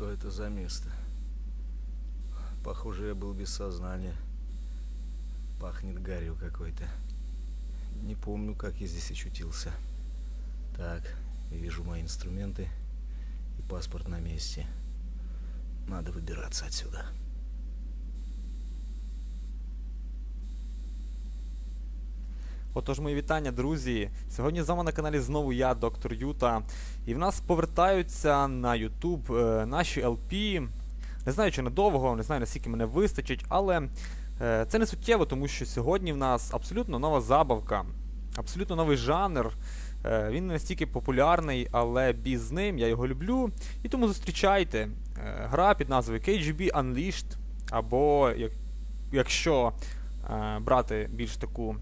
Что это за место? Похоже, я был без сознания. Пахнет гарью какой-то. Не помню, как я здесь очутился. Так, вижу мои инструменты и паспорт на месте. Надо выбираться отсюда. Отож, мої вітання, друзі. Сьогодні з вами на каналі знову я, доктор Юта. І в нас повертаються на YouTube е, наші LP. Не знаю, чи надовго, не знаю, наскільки мене вистачить, але е, це не суттєво, тому що сьогодні в нас абсолютно нова забавка, абсолютно новий жанр. Е, він не настільки популярний, але бій з ним, я його люблю. І тому зустрічайте. Е, гра під назвою KGB Unleashed, або як, якщо е, брати більш таку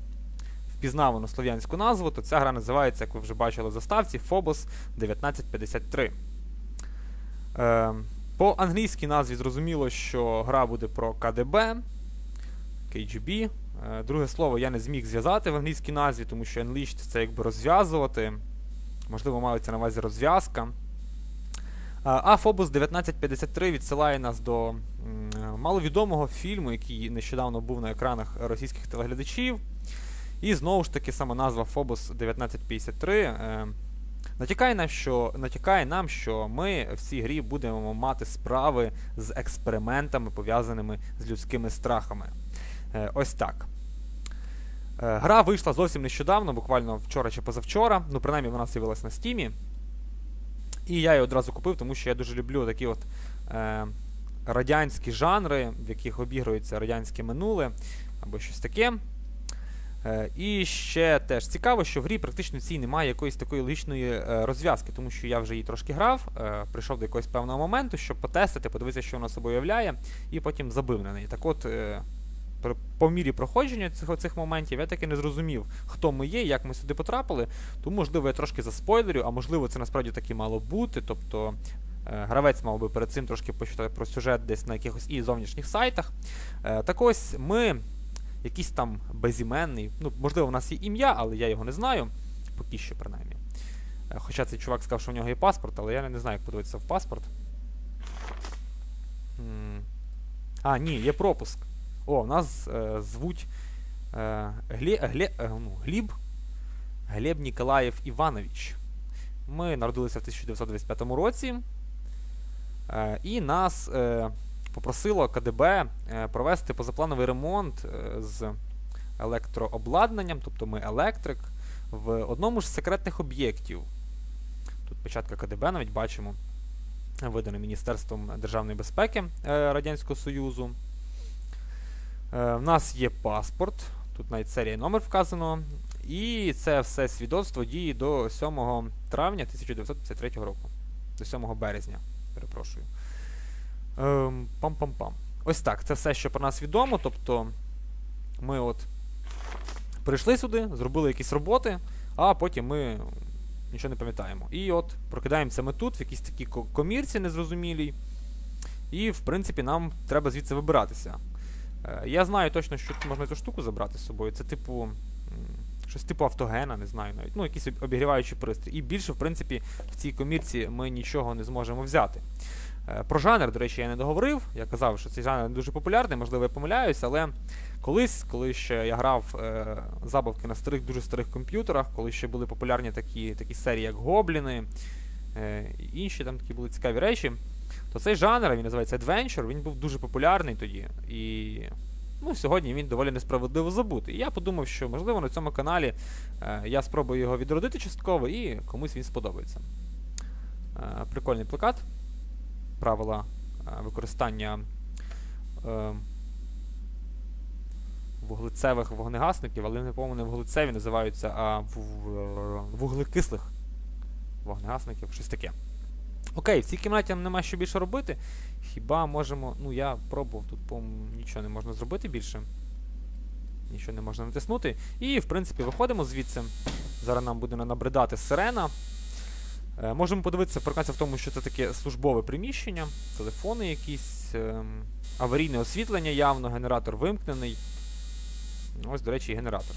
впізнавану слов'янську назву, то ця гра називається, як ви вже бачили в заставці, Phobos 1953. Е, по англійській назві зрозуміло, що гра буде про КДБ, KGB. Е, друге слово я не зміг зв'язати в англійській назві, тому що Unleashed це якби розв'язувати. Можливо, мається на увазі розв'язка. А Phobos 1953 відсилає нас до маловідомого фільму, який нещодавно був на екранах російських телеглядачів. І знову ж таки сама назва Phobos 1953 е, натякає, нам, що, натякає нам, що ми в цій грі будемо мати справи з експериментами, пов'язаними з людськими страхами. Е, ось так. Е, гра вийшла зовсім нещодавно, буквально вчора чи позавчора. Ну, принаймні, вона з'явилась на стімі. І я її одразу купив, тому що я дуже люблю такі от е, радянські жанри, в яких обігрується радянське минуле або щось таке. Е, І ще теж цікаво, що в грі практично цій немає якоїсь такої логічної е, розв'язки, тому що я вже її трошки грав, е, прийшов до якогось певного моменту, щоб потестити, подивитися, що вона собою являє, і потім забив на неї. Так от, по мірі проходження цих, цих моментів я таки не зрозумів, хто ми є, як ми сюди потрапили. Тому, можливо, я трошки заспойлерю, а можливо, це насправді таки мало бути. Тобто гравець мав би перед цим трошки почитати про сюжет десь на якихось і зовнішніх сайтах. Так ось ми якийсь там безіменний. Ну, можливо, в нас є ім'я, але я його не знаю. Поки що, принаймні. Е, Хоча цей чувак сказав, що в нього є паспорт, але я не знаю, як подивитися в паспорт. А, ні, є пропуск. О, нас е, звуть е, Гле, Гле, е, ну, Гліб Глеб Ніколаєв Іванович. Ми народилися в 1925 році. Е, і нас е, попросило КДБ е, провести позаплановий ремонт е, з електрообладнанням, тобто ми електрик, в одному з секретних об'єктів. Тут початка КДБ навіть бачимо, виданий Міністерством державної безпеки е, Радянського Союзу. В нас є паспорт, тут навіть серія номер вказано. І це все свідоцтво діє до 7 травня 1953 року. До 7 березня, перепрошую. Ем, Пам-пам-пам. Ось так, це все, що про нас відомо. Тобто ми от прийшли сюди, зробили якісь роботи, а потім ми нічого не пам'ятаємо. І от прокидаємося ми тут, в якійсь такій комірці незрозумілій. І, в принципі, нам треба звідси вибиратися. Е, Я знаю точно, що тут можна цю штуку забрати з собою. Це типу. Щось типу автогена, не знаю навіть. Ну, якийсь об- обігріваючий пристрій. І більше, в принципі, в цій комірці ми нічого не зможемо взяти. Е, Про жанр, до речі, я не договорив. Я казав, що цей жанр дуже популярний, можливо, я помиляюсь, але колись, коли ще я грав е, забавки на старих, дуже старих комп'ютерах, коли ще були популярні такі, такі серії, як Гобліни, е, і інші там такі були цікаві речі, то цей жанр, він називається Adventure, він був дуже популярний тоді. І ну, сьогодні він доволі несправедливо забутий. І я подумав, що можливо на цьому каналі е, я спробую його відродити частково і комусь він сподобається. Е, прикольний плакат. Правила е, використання е, вуглецевих вогнегасників, але не по-моєму не вуглецеві називаються, а вуглекислих вогнегасників, щось таке. Окей, в цій кімнаті нам нема що більше робити. Хіба можемо. Ну, я пробував, тут, по-моєму, нічого не можна зробити більше. Нічого не можна натиснути. І, в принципі, виходимо звідси. Зараз нам буде набридати сирена. Е, можемо подивитися, прокатися в тому, що це таке службове приміщення, телефони якісь, ем, аварійне освітлення явно, генератор вимкнений. Ось, до речі, і генератор.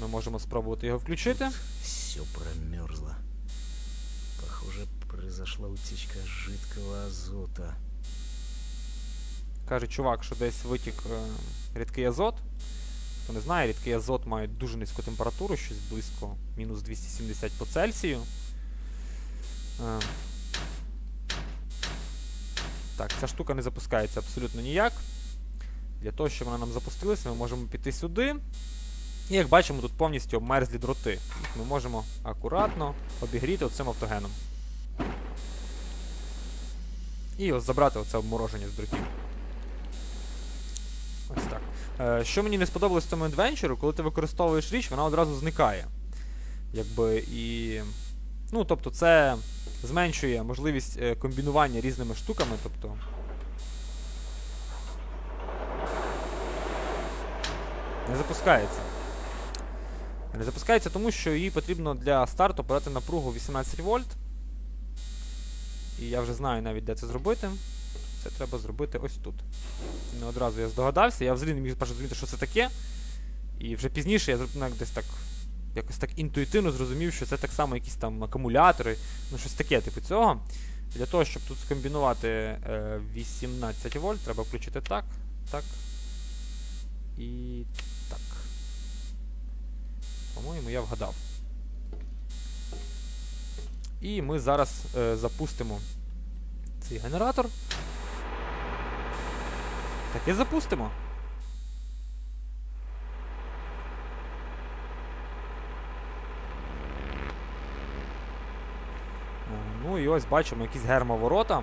Ми можемо спробувати його включити. Все промерзло. Похоже, Произошла утечка жидкого азота. Каже чувак, що десь витік е, рідкий азот. Хто не знає, рідкий азот має дуже низьку температуру, щось близько мінус 270 по Цельсію. Е, так, ця штука не запускається абсолютно ніяк. Для того, щоб вона нам запустилася, ми можемо піти сюди. І як бачимо, тут повністю обмерзлі дроти. Ми можемо акуратно обігріти оцим автогеном. І ось забрати оце обмороження з дротів. Е, що мені не сподобалось в цьому адвенчуру, коли ти використовуєш річ, вона одразу зникає. Якби і. Ну, тобто, це зменшує можливість е, комбінування різними штуками. Тобто. Не запускається. Не запускається тому, що їй потрібно для старту подати напругу 18 вольт. І я вже знаю навіть, де це зробити. Це треба зробити ось тут. Не одразу я здогадався, я взагалі не міг зрозуміти, що це таке. І вже пізніше я ну, десь так якось так інтуїтивно зрозумів, що це так само якісь там акумулятори, ну щось таке, типу цього. Для того, щоб тут скомбінувати е, 18 вольт, треба включити так, так. І так. По-моєму, я вгадав. І ми зараз е, запустимо цей генератор. Так і запустимо. Е, Ну і ось бачимо якісь гермоворота.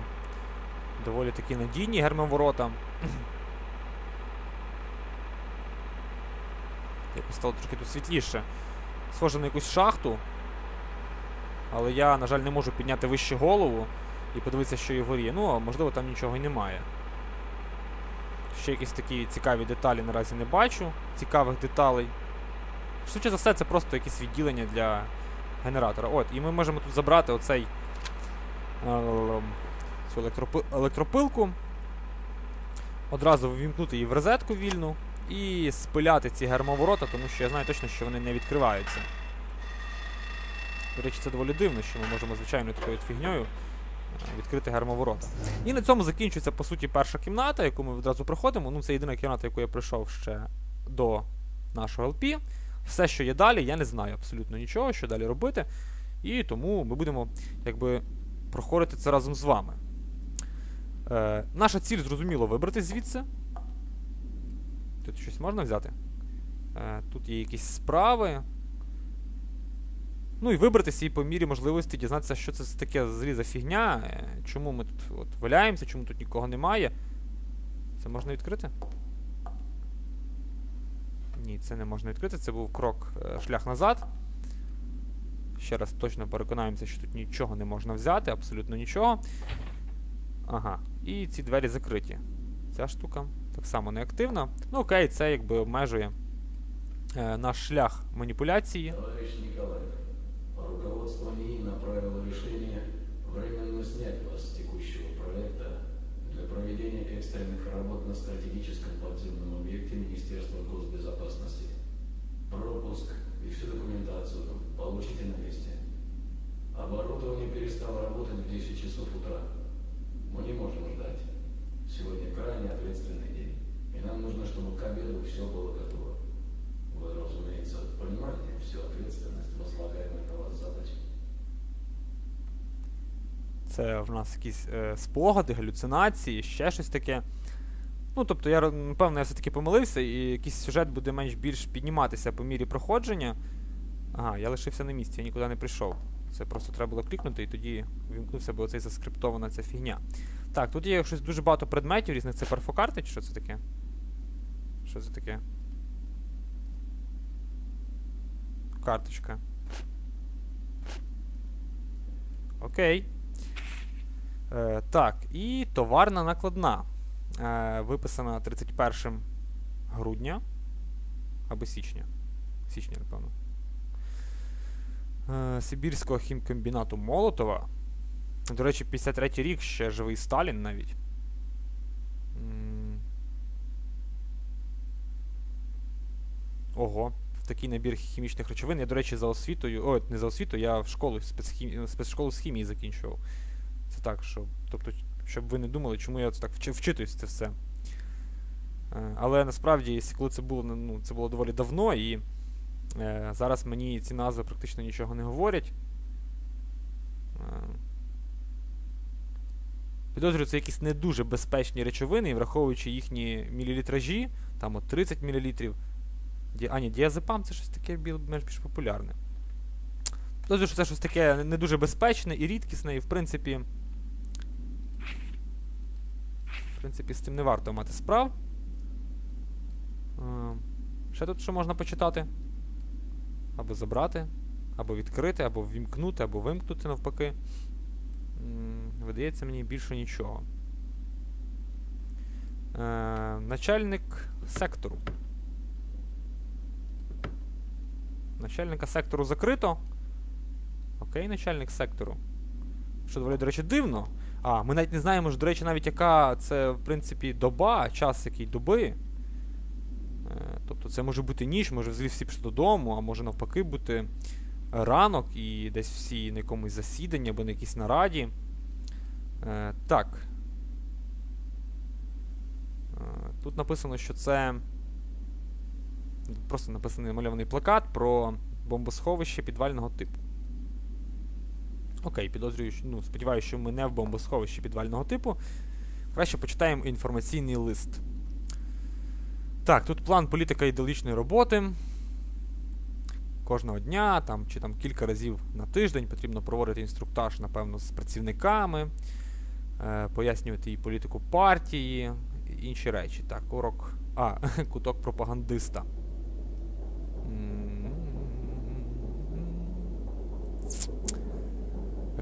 Доволі такі надійні гермоворота. Якось стало трошки тут світліше. Схоже на якусь шахту. Але я, на жаль, не можу підняти вище голову і подивитися, що і вгорі. Ну, а можливо, там нічого і немає. Ще якісь такі цікаві деталі наразі не бачу. Цікавих деталей. Швидше за все, це просто якісь відділення для генератора. От, і ми можемо тут забрати оцей е, цю електропи- електропилку. Одразу ввімкнути її в розетку вільну і спиляти ці гермоворота, тому що я знаю точно, що вони не відкриваються. До речі, це доволі дивно, що ми можемо звичайною такою фігньою відкрити гермоворота. І на цьому закінчується, по суті, перша кімната, яку ми відразу проходимо. Ну, це єдина кімната, яку я пройшов ще до нашого LP. Все, що є далі, я не знаю абсолютно нічого, що далі робити. І тому ми будемо якби проходити це разом з вами. Е, наша ціль, зрозуміло, вибрати звідси. Тут щось можна взяти? Е, тут є якісь справи. Ну і вибратися і по мірі можливості дізнатися, що це таке взагалі за фігня, е, чому ми тут от валяємося, чому тут нікого немає. Це можна відкрити? Ні, це не можна відкрити, це був крок е, шлях назад. Ще раз точно переконаємося, що тут нічого не можна взяти, абсолютно нічого. Ага, і ці двері закриті. Ця штука так само не активна. Ну окей, це якби обмежує е, наш шлях маніпуляції. Товарищ Николаев, экстренных работ на стратегическом подземном объекте Министерства госбезопасности. Пропуск и всю документацию получите на месте. Оборудование перестало работать в 10 часов утра. Мы не можем ждать. Сегодня крайне ответственный день, и нам нужно, чтобы к обеду все было готово. Вы, разумеется, понимаете всю ответственность возлагаемой на вас задач. Це в нас якісь е, спогади, галюцинації, ще щось таке. Ну, тобто, я напевно, я все-таки помилився, і якийсь сюжет буде менш більш підніматися по мірі проходження. Ага, я лишився на місці, я нікуди не прийшов. Це просто треба було клікнути, і тоді вімкнувся, бо оцей заскриптована ця фігня. Так, тут є щось дуже багато предметів різних. Це перфокарти, чи що це таке? Що це таке? Карточка. Окей. Е, так, і товарна накладна. Е, виписана 31 грудня. Або січня. Січня, напевно. Е, Сибірського хімкомбінату Молотова. До речі, 53 рік ще живий Сталін навіть. Ого, такий набір хімічних речовин. Я, до речі, за освітою. О, не за освітою, я в школу спецшколу з хімії закінчував. Це так, що. Тобто, щоб ви не думали, чому я так вчи- вчитуюсь це все. Е, Але насправді, коли це було, ну, це було доволі давно, і е, зараз мені ці назви практично нічого не говорять. Е, Підозрюю, це якісь не дуже безпечні речовини, і враховуючи їхні мілілітражі, там от 30 мл. А, ні, діазепам це щось таке біл- більш більш популярне. Підозрюю, що це щось таке не дуже безпечне і рідкісне, і в принципі. В принципі, з цим не варто мати справ. Е, Ще тут що можна почитати? Або забрати, або відкрити, або ввімкнути, або вимкнути навпаки. Видається мені більше нічого. Е, начальник сектору. Начальника сектору закрито. Окей, начальник сектору. Що доволі, до речі, дивно. А, ми навіть не знаємо, ж, до речі, навіть яка це, в принципі, доба, час який доби. Е, тобто це може бути ніч, може взагалі всі пішли додому, а може навпаки бути ранок і десь всі на якомусь засіданні або на якійсь нараді. Е, так. Е, тут написано, що це. Просто написаний намальований плакат про бомбосховище підвального типу. Окей, підозрюю, ну, сподіваюся, що ми не в бомбосховищі підвального типу. Краще почитаємо інформаційний лист. Так, тут план політика ідеологічної роботи. Кожного дня, там, чи там кілька разів на тиждень потрібно проводити інструктаж, напевно, з працівниками, е, пояснювати і політику партії, і інші речі. Так, урок. А, куток пропагандиста.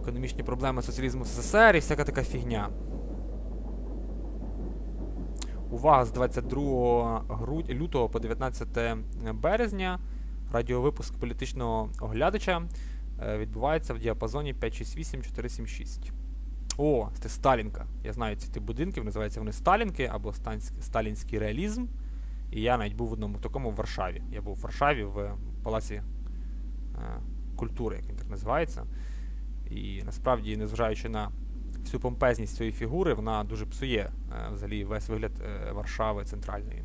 Економічні проблеми соціалізму в СССР і всяка така фігня. Увага з 22 груд... лютого по 19 березня. Радіовипуск політичного оглядача е, відбувається в діапазоні 568-476. О, це Сталінка. Я знаю ці тип будинків, називаються вони Сталінки або сталінський реалізм. І я навіть був в одному такому в Варшаві. Я був в Варшаві в Палаці е, культури, як він так називається. І насправді, незважаючи на всю помпезність цієї фігури, вона дуже псує е, взагалі весь вигляд е, Варшави центральної.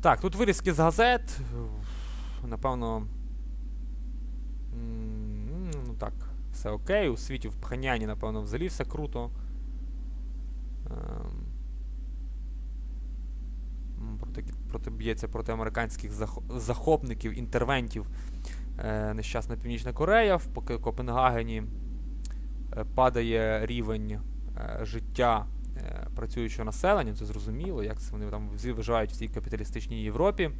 Так, тут вирізки з газет. Напевно. Ну так, все окей. У світі в Пханяні, напевно, взагалі все круто. Ем, проти, проти б'ється проти американських захопників, інтервентів е, нещасна Північна Корея. В Копенгагені е, падає рівень е, життя працюючого населення, це зрозуміло, як вони там виживають в цій капіталістичній Європі.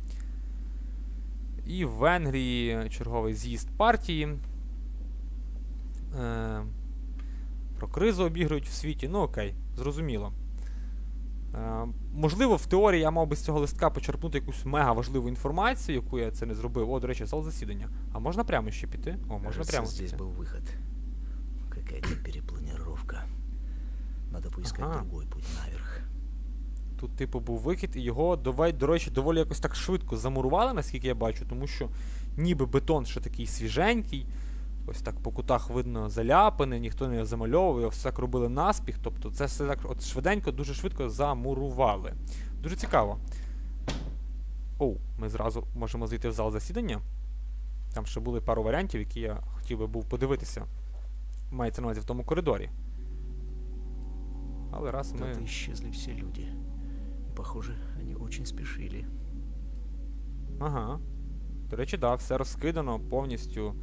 І в Венгрії черговий з'їзд партії. Про кризу обігрують в світі. Ну окей, зрозуміло. Е, можливо, в теорії я мав би з цього листка почерпнути якусь мега важливу інформацію, яку я це не зробив. О, до речі, зал засідання. А можна прямо ще піти? О, можна прямо здесь был выход. Какая-то перепланировка. Надо поискать Ага. другой путь наверх. Тут, типу, був вихід, і його, давай, до речі, доволі якось так швидко замурували, наскільки я бачу, тому що ніби бетон ще такий свіженький. Ось так по кутах видно заляпане, ніхто не замальовує, все так робили наспіх. Тобто це все так от швиденько, дуже швидко замурували. Дуже цікаво. Оу, ми зразу можемо зайти в зал засідання. Там ще були пару варіантів, які я хотів би був подивитися. Мається на увазі в тому коридорі. Але раз ми. Куда-то исчезли все люди. Похоже, они очень спешили. Ага. До речі, да, все розкидано повністю.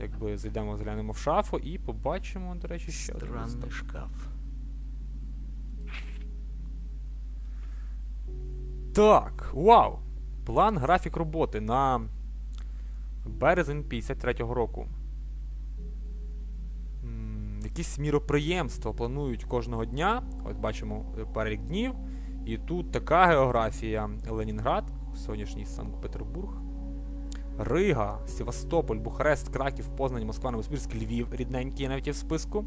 Якби зайдемо, заглянемо в шафу і побачимо, до речі, Странный листок. шкаф. Так, вау! План графік роботи на березень 53-го року. М, Якісь міроприємства планують кожного дня. От бачимо е, перелік днів. І тут така географія: Ленінград, сьогоднішній Санкт-Петербург, Рига, Севастополь, Бухарест, Краків, Познань, Москва, Новосибірськ, Львів, рідненький навіть є в списку.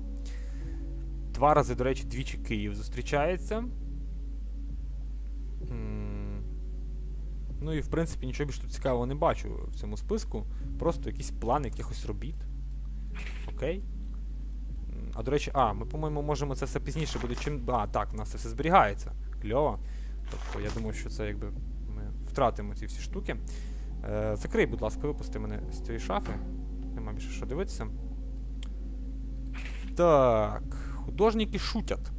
Два рази, до речі, двічі Київ зустрічається. Ну і в принципі нічого більш тут цікавого не бачу в цьому списку. Просто якийсь план якихось робіт. Окей. А до речі, а, ми, по-моєму, можемо це все пізніше буде чим. А, так, у нас це все зберігається. Кльово. Тобто я думаю, що це якби ми втратимо ці всі штуки. Е, закрий, будь ласка, випусти мене з цієї шафи. Нема більше що дивитися. Так, художники шутять.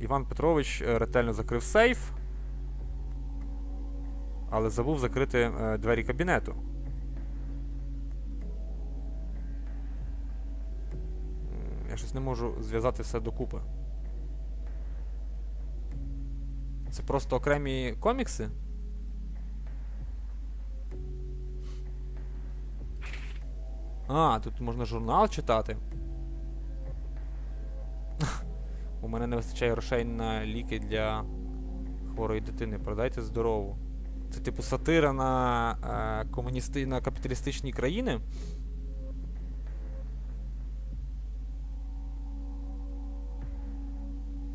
Іван Петрович е, ретельно закрив сейф, але забув закрити е, двері кабінету. Я щось не можу зв'язати все докупи. Це просто окремі комікси? А, тут можна журнал читати. У мене не вистачає грошей на ліки для хворої дитини. Продайте здорову. Це типу сатира на, е, комуністи... на капіталістичні країни.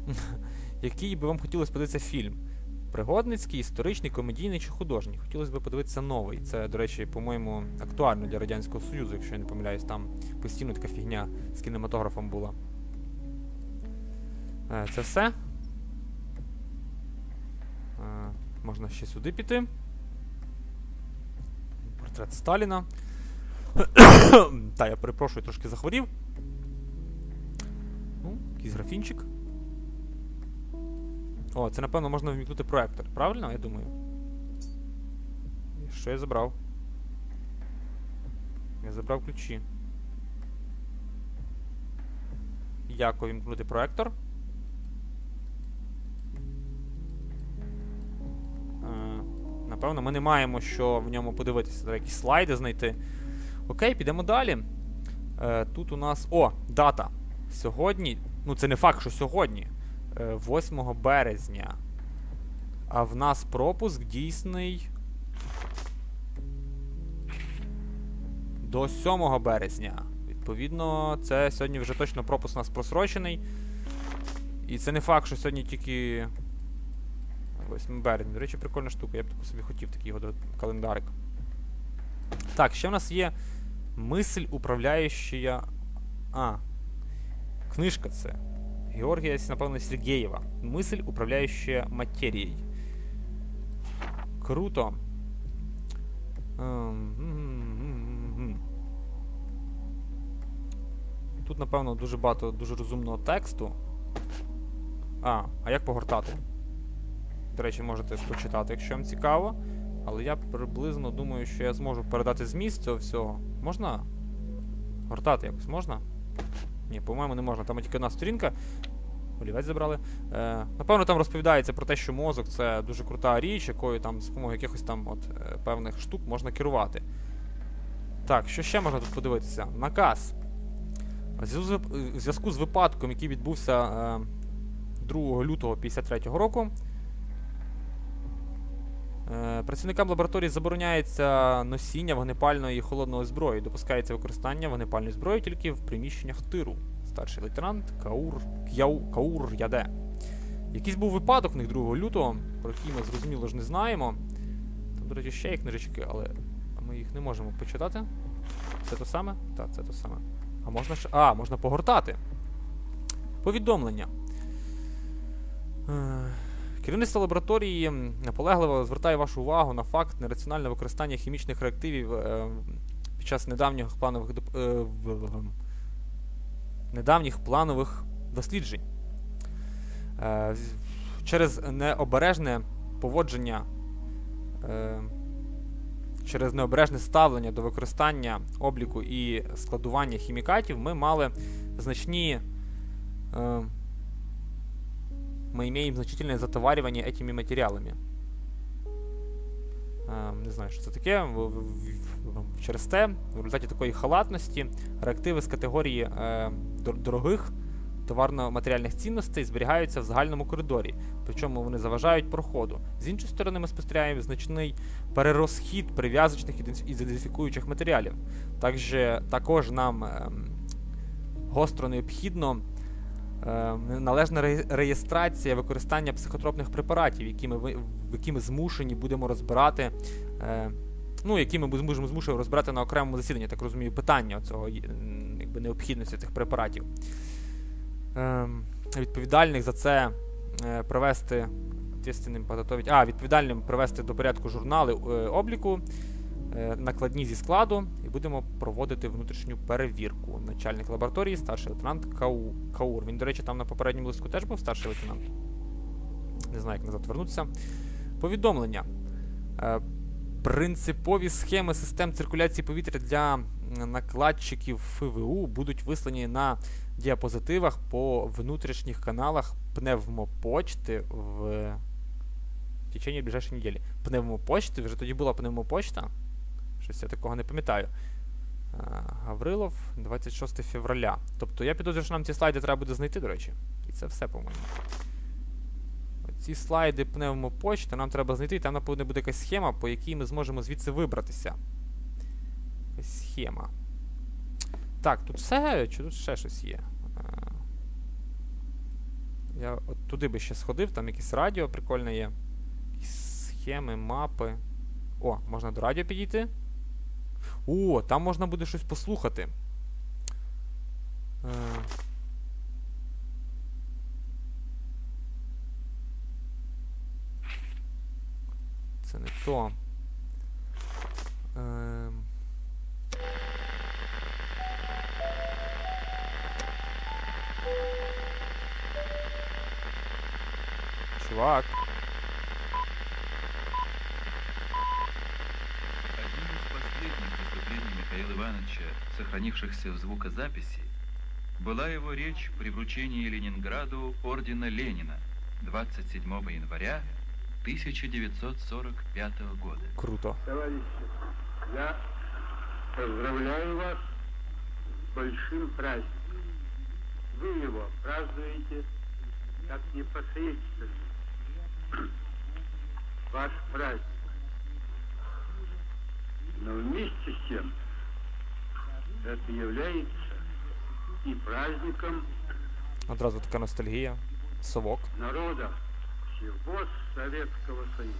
Який би вам хотілося подивитися фільм? Пригодницький, історичний, комедійний чи художній? Хотілося б подивитися новий. Це, до речі, по-моєму, актуально для Радянського Союзу, якщо я не помиляюсь, там постійно така фігня з кінематографом була. Е, Це все. Е, Можна ще сюди піти. Портрет Сталіна. Та, я перепрошую, трошки захворів. Ну, якийсь графінчик. О, це напевно можна вмікнути проектор, правильно, я думаю? Що я забрав? Я забрав ключі. Як увімкнути проектор? Е, Напевно, ми не маємо що в ньому подивитися. Треба якісь слайди знайти. Окей, підемо далі. Е, Тут у нас. О, дата. Сьогодні. Ну, це не факт, що сьогодні. Е, 8 березня. А в нас пропуск дійсний. До 7 березня. Відповідно, це сьогодні вже точно пропуск у нас просрочений. І це не факт, що сьогодні тільки 8 березня. До речі, прикольна штука, я б таку собі хотів такий от календарик. Так, ще в нас є мисль управляюча. А. Книжка це. Георгія, напевно, Сергеєва. Мисль, управляюча матерією. Круто. Тут, напевно, дуже багато дуже розумного тексту. А, а як погортати? До речі, можете почитати, якщо вам цікаво. Але я приблизно думаю, що я зможу передати зміст цього всього. Можна? Гортати якось можна? Ні, по-моєму, не можна. Там тільки одна сторінка. Олівець забрали. Е, напевно, там розповідається про те, що мозок це дуже крута річ, якою там з допомогою якихось там от е, певних штук можна керувати. Так, що ще можна тут подивитися? Наказ. В зв'язку з випадком, який відбувся е, 2 лютого 53 року. Е, Працівникам лабораторії забороняється носіння вогнепальної і холодної зброї. Допускається використання вогнепальної зброї тільки в приміщеннях тиру. Старший лейтенант Каур К'яу Каур Яде. Якийсь був випадок в них 2 лютого, про який ми зрозуміло ж не знаємо. Там, до речі, ще є книжечки, але ми їх не можемо почитати. Це то саме? Так, це то саме. А можна ще. А, можна погортати. Повідомлення. Керівництво лабораторії наполегливо звертає вашу увагу на факт нераціонального використання хімічних реактивів е, під час недавніх планових е, недавніх планових досліджень. Е, через необережне поводження, через необережне ставлення до використання обліку і складування хімікатів ми мали значні. Е, мы имеем значительное затоваривание этими материалами. Е, Не знаю, що це таке. Через те, в результаті такої халатності, реактиви з категорії е, дорогих товарно-матеріальних цінностей зберігаються в загальному коридорі, причому вони заважають проходу. З іншої сторони, ми спостерігаємо значний перерозхід прив'язочних іден- ідентифікуючих матеріалів. Також, також нам ем, гостро необхідно е, належна реєстрація використання психотропних препаратів, які ми, які ми змушені будемо розбирати. Е, ну, які ми будемо змушені розбирати на окремому засіданні, так розумію, питання цього якби, необхідності цих препаратів. Е, відповідальних за це е, привести а, відповідальним привести до порядку журнали е, обліку, е, накладні зі складу, і будемо проводити внутрішню перевірку. Начальник лабораторії, старший лейтенант Кау, Каур. Він, до речі, там на попередньому листку теж був старший лейтенант. Не знаю, як назад вернутися. Повідомлення. Е, Принципові схеми систем циркуляції повітря для накладчиків ФВУ будуть вислані на діапозитивах по внутрішніх каналах пневмопочти в, в течение ближайшої неділі. Пневмопочти? Вже тоді була пневмопочта? Щось я такого не пам'ятаю. Гаврилов, 26 февраля. Тобто я підозрюю, що нам ці слайди треба буде знайти, до речі. І це все, по-моєму. Ці слайди пневмопочти нам треба знайти, і там напевно буде якась схема, по якій ми зможемо звідси вибратися. Схема. Так, тут все, чи тут ще щось є? Я от туди би ще сходив, там якесь радіо прикольне є. Якісь схеми, мапи. О, можна до радіо підійти. О, там можна буде щось послухати. Е, Це не то. Ем... Чувак. Сохранившихся в звукозаписи, была его речь при вручении Ленинграду ордена Ленина 27 января 1945 года. Круто. Товарищи, я поздравляю вас с большим праздником. Вы его празднуете как непосредственно. Ваш праздник. Но вместе с тем это является и праздником Одразу така ностальгія. Совок. народа всего Советского Союза.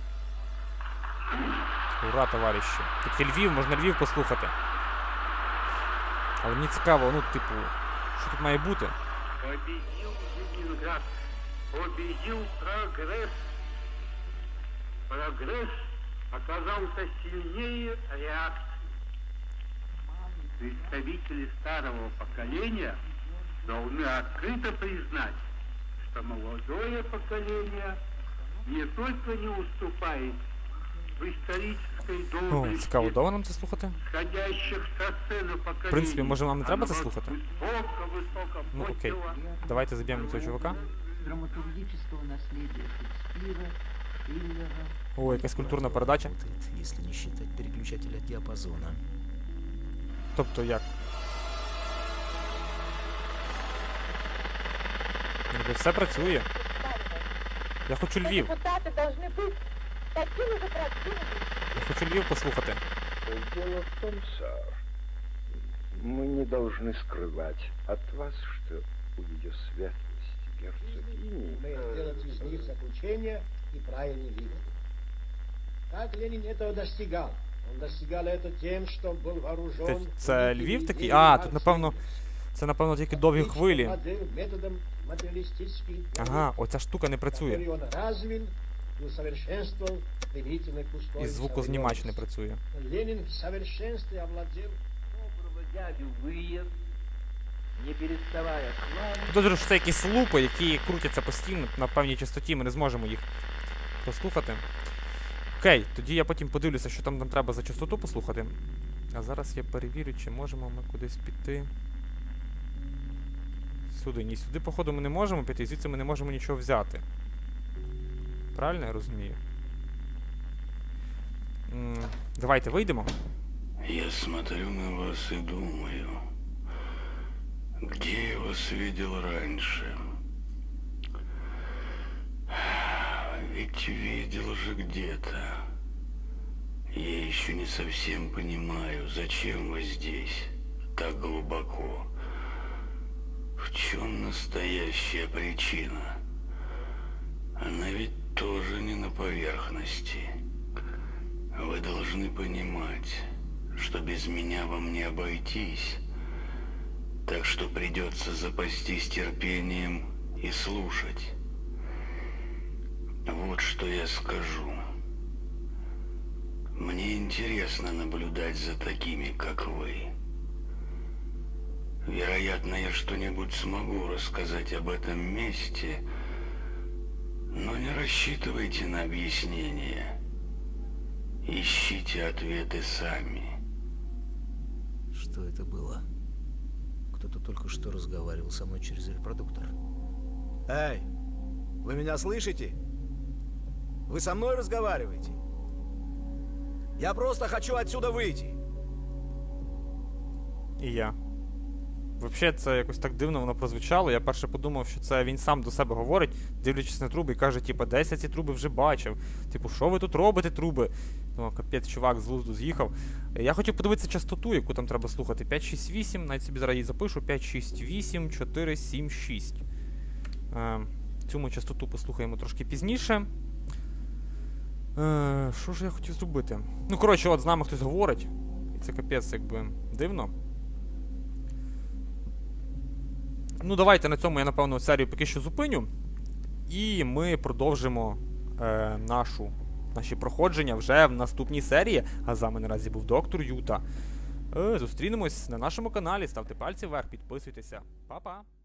Ура, товариші. Тільки Львів, можна Львів послухати. Але мені цікаво, ну, типу, що тут має бути? Победил Ленинград. Победил прогресс. Прогресс оказался сильнее реакции. Представители старого поколения должны открыто признать, что молодое поколение не только не уступает в исторической Ну, доблести цікаво, довго нам це слухати? сходящих со сцены поколений. В принципі, може, нам не треба це Оно слухати? Высоко-высоко Ну, окей. подняло Давайте заб'ємо цього чувака. драматургического наследия Шекспира, Шиллера, О, якась культурна передача. Работает, если не считать переключателя диапазона. Тобто як? Ніби все працює. Я хочу Львів. Депутаты должны быть такими же противными. Я хочу Львів послухати. Дело в том, сэр, мы не должны скрывать от вас, что у ее светлости герцогини... мы сделать из них заключение и правильный вывод. Как Ленин этого достигал? Он достигал это тем, что был вооружен... Це, це Львів такий? А, тут напевно. Це напевно тільки довгі хвилі. Методом материалистических Ага, оця штука не працює. который он развил и усовершенствовал применительно к І условиям звукознімач не современности. працює. Ленин в совершенстве овладел доброго дядю выезд, не переставая кланяться, Підозрюю, що це якісь лупи, які крутяться постійно на певній частоті, ми не зможемо їх послухати. Окей, тоді я потім подивлюся, що там нам треба за частоту послухати. А зараз я перевірю, чи можемо ми кудись піти. Сюди. Ні, сюди, походу, ми не можемо піти, звідси ми не можемо нічого взяти. Правильно я розумію? М, Давайте вийдемо. Я смотрю на вас и думаю, где я вас видел раньше? Ведь видел же где-то. Я еще не совсем понимаю, зачем вы здесь, так глубоко. В чем настоящая причина? Она ведь тоже не на поверхности. Вы должны понимать, что без меня вам не обойтись. Так что придется запастись терпением и слушать. Вот что я скажу. Мне интересно наблюдать за такими, как вы. Вероятно, я что-нибудь смогу рассказать об этом месте, но не рассчитывайте на объяснение. Ищите ответы сами. Что это было? Кто-то только что разговаривал со мной через репродуктор. Эй, вы меня слышите? Вы со мной разговариваете? Я просто хочу отсюда выйти. І я. Взагалі, це якось так дивно воно прозвучало. Я перше подумав, що це він сам до себе говорить, дивлячись на труби, і каже, типу, десь я ці труби вже бачив. Типу, що ви тут робите, труби? Ну, капець, чувак з глузду з'їхав. Я хотів подивитися частоту, яку там треба слухати. 568, навіть собі зараз її запишу. 568 476. Е, цю ми частоту послухаємо трошки пізніше. Е, що ж я хотів зробити? Ну, коротше, от з нами хтось говорить. І це капець, якби дивно. Ну, давайте на цьому я, напевно, серію поки що зупиню. І ми продовжимо е, нашу, наші проходження вже в наступній серії. А з вами наразі був доктор Юта. Е, зустрінемось на нашому каналі. Ставте пальці вверх, підписуйтеся. Па-па!